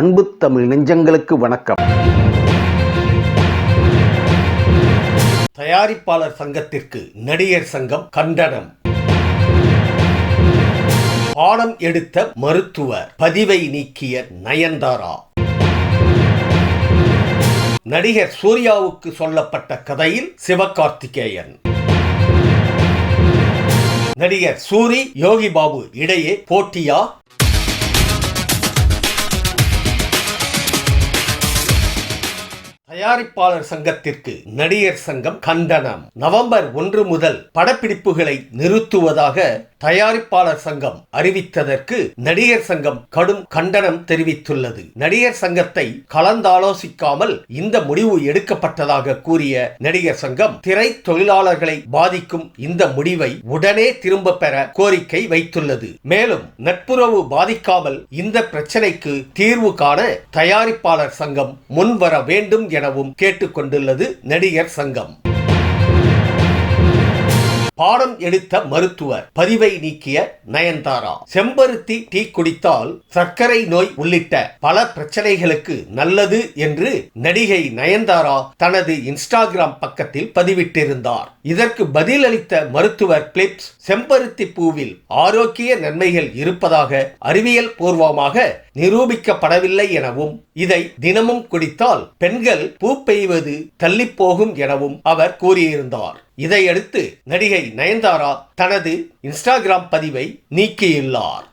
அன்பு தமிழ் நெஞ்சங்களுக்கு வணக்கம். தயாரிப்பாளர் சங்கத்திற்கு நடிகர் சங்கம் கண்டனம். பாடம் எடுத்த மருத்துவர் பதிவை நீக்கிய நயன்தாரா. நடிகர் சூர்யாவுக்கு சொல்லப்பட்ட கதையில் சிவகார்த்திகேயன். நடிகர் சூரி யோகி பாபு இடையே போட்டியா? தயாரிப்பாளர் சங்கத்திற்கு நடிகர் சங்கம் கண்டனம். நவம்பர் ஒன்று முதல் படப்பிடிப்புகளை நிறுத்துவதாக தயாரிப்பாளர் சங்கம் அறிவித்ததற்கு நடிகர் சங்கம் கடும் கண்டனம் தெரிவித்துள்ளது. நடிகர் சங்கத்தை கலந்தாலோசிக்காமல் இந்த முடிவு எடுக்கப்பட்டதாக கூறிய நடிகர் சங்கம் திரை தொழிலாளர்களை பாதிக்கும் இந்த முடிவை உடனே திரும்ப பெற கோரிக்கை வைத்துள்ளது. மேலும் நட்புறவு பாதிக்காமல் இந்த பிரச்சனைக்கு தீர்வு காண தயாரிப்பாளர் சங்கம் முன்வர வேண்டும் என எனவும் கேட்டுக்கொண்டுள்ளது நடிகர் சங்கம். பாடம் எடுத்த மருத்துவர். பதிவை நீக்கிய நயன்தாரா. செம்பருத்தி டீ குடித்தால் சர்க்கரை நோய் உள்ளிட்ட பல பிரச்சனைகளுக்கு நல்லது என்று நடிகை நயன்தாரா தனது இன்ஸ்டாகிராம் பக்கத்தில் பதிவிட்டிருந்தார். இதற்கு பதிலளித்த மருத்துவர் பிலிப்ஸ் செம்பருத்தி பூவில் ஆரோக்கிய நன்மைகள் இருப்பதாக அறிவியல் பூர்வமாக நிரூபிக்கப்படவில்லை எனவும் இதை தினமும் குடித்தால் பெண்கள் பூ பெய்வது தள்ளிப்போகும் எனவும் அவர் கூறியிருந்தார். இதையடுத்து நடிகை நயன்தாரா தனது இன்ஸ்டாகிராம் பதிவை நீக்கியுள்ளார்.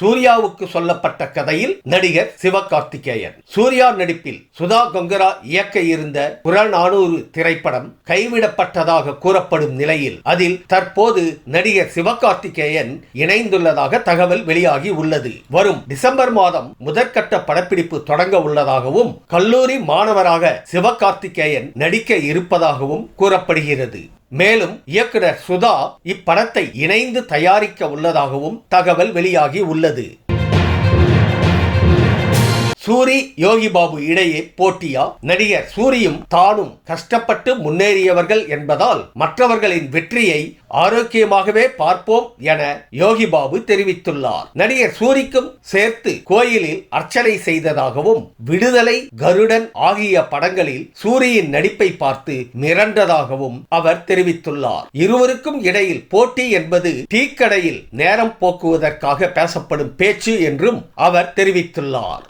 சூர்யாவுக்கு சொல்லப்பட்ட கதையில் நடிகர் சிவகார்த்திகேயன். சூர்யா நடிப்பில் சுதா கொங்கரா இயக்க இருந்த புறநானூறு திரைப்படம் கைவிடப்பட்டதாக கூறப்படும் நிலையில் அதில் தற்போது நடிகர் சிவகார்த்திகேயன் இணைந்துள்ளதாக தகவல் வெளியாகி உள்ளது. வரும் டிசம்பர் மாதம் முதற்கட்ட படப்பிடிப்பு தொடங்க உள்ளதாகவும் கல்லூரி மாணவராக சிவகார்த்திகேயன் நடிக்க இருப்பதாகவும் கூறப்படுகிறது. மேலும் இயக்குனர் சுதா இப்படத்தை இணைந்து தயாரிக்க உள்ளதாகவும் தகவல் வெளியாகி உள்ளது. சூரி யோகி பாபு இடையே போட்டியா? நடிகர் சூரியும் தானும் கஷ்டப்பட்டு முன்னேறியவர்கள் என்பதால் மற்றவர்களின் வெற்றியை ஆரோக்கியமாகவே பார்ப்போம் என யோகி பாபு தெரிவித்துள்ளார். நடிகர் சூரிக்கும் சேர்த்து கோயிலில் அர்ச்சனை செய்ததாகவும் விடுதலை கருடன் ஆகிய படங்களில் சூரியின் நடிப்பை பார்த்து மிரண்டதாகவும் அவர் தெரிவித்துள்ளார். இருவருக்கும் இடையில் போட்டி என்பது டீக்கடையில் நேரம் போக்குவதற்காக பேசப்படும் பேச்சு என்றும் அவர் தெரிவித்துள்ளார்.